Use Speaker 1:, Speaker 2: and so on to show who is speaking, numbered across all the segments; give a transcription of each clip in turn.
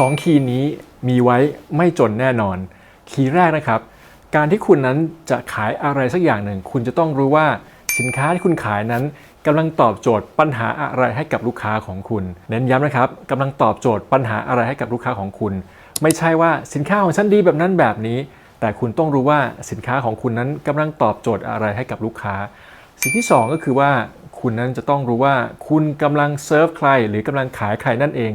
Speaker 1: 2 คีย์นี้มีไว้ไม่จนแน่นอน คีย์แรกนะครับ การที่คุณนั้นจะขายอะไรสักอย่างหนึ่ง คุณจะต้องรู้ว่าสินค้าที่คุณขายนั้นกำลังตอบโจทย์ปัญหาอะไรให้กับลูกค้าของคุณ เน้นย้ำนะครับกำลังตอบโจทย์ปัญหาอะไรให้กับลูกค้าของคุณ ไม่ใช่ว่าสินค้าของฉันดีแบบนั้นแบบนี้ แต่คุณต้องรู้ว่าสินค้าของคุณนั้นกำลังตอบโจทย์อะไรให้กับลูกค้า สิ่งที่สองก็คือว่าคุณนั้นจะต้องรู้ว่าคุณกำลังเซิร์ฟใคร หรือกำลังขายใครนั่นเอง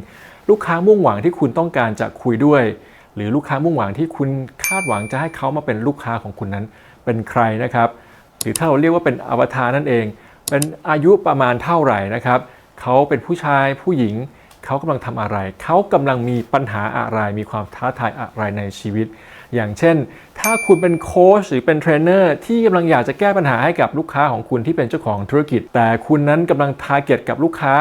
Speaker 1: ลูกค้ามุ่งหวังที่คุณต้องการจะคุยด้วย หรือลูกค้ามุ่งหวังที่คุณคาดหวังจะให้เขามาเป็นลูกค้าของคุณนั้น เป็นใครนะครับ หรือถ้าเราเรียกว่าเป็นอวตารนั่นเอง เป็นอายุประมาณเท่าไหร่นะครับเขาเป็นผู้ชายผู้หญิงเขากำลังทำอะไร เขากำลังมีปัญหาอะไร มีความท้าทายอะไรในชีวิต อย่างเช่น ถ้าคุณเป็นโค้ชหรือเป็นเทรนเนอร์ที่กำลังอยากจะแก้ปัญหาให้กับลูกค้าของคุณที่เป็นเจ้าของธุรกิจ แต่คุณนั้นกำลังทาร์เก็ตกับลูกค้า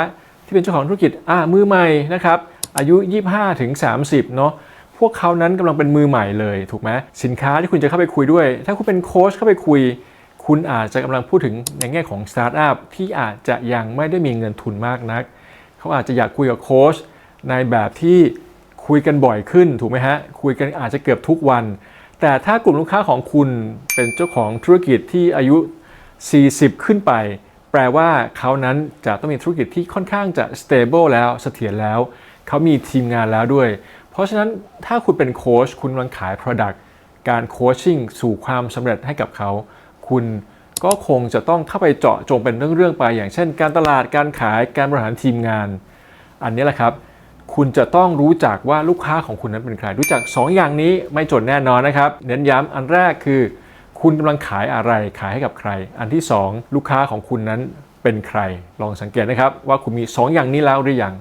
Speaker 1: ที่เป็นเจ้าของธุรกิจอ่ามือใหม่นะครับ อายุ 25ถึง30 เนาะพวกเขานั้นกำลังเป็นมือใหม่เลยถูกไหมสินค้าที่คุณจะเข้าไปคุยด้วย ถ้าคุณเป็นโค้ชเข้าไปคุย คุณอาจจะกำลังพูดถึงในแง่ของสตาร์ทอัพที่อาจจะยังไม่ได้มีเงินทุนมากนัก เขาอาจจะอยากคุยกับโค้ชในแบบที่คุยกันบ่อยขึ้นถูกไหมฮะคุยกันอาจจะเกือบทุกวัน แต่ถ้ากลุ่มลูกค้าของคุณเป็นเจ้าของธุรกิจที่อายุ 40 ขึ้นไป แปลว่าเขานั้นจะต้องมีธุรกิจที่ค่อนข้างจะ stable แล้วเสถียรแล้ว เขามีทีมงานแล้วด้วย เพราะฉะนั้นถ้าคุณเป็นโค้ชคุณกำลังขาย Product การโคชชิ่งสู่ความสำเร็จให้กับเขา คุณก็คงจะต้องเข้าไปเจาะจงเป็นเรื่องๆไป อย่างเช่น การตลาดการขายการบริหารทีมงาน อันนี้แหละครับ คุณจะต้องรู้จักว่าลูกค้าของคุณนั้นเป็นใคร รู้จัก 2 อย่างนี้ไม่จดแน่นอนนะครับ เน้นย้ำอันแรกคือ คุณกำลังขายอะไรขายให้กับใคร อันที่ 2 ลูกค้าของคุณนั้นเป็นใคร ลองสังเกตนะครับ ว่าคุณมี 2 อย่างนี้แล้วหรือยัง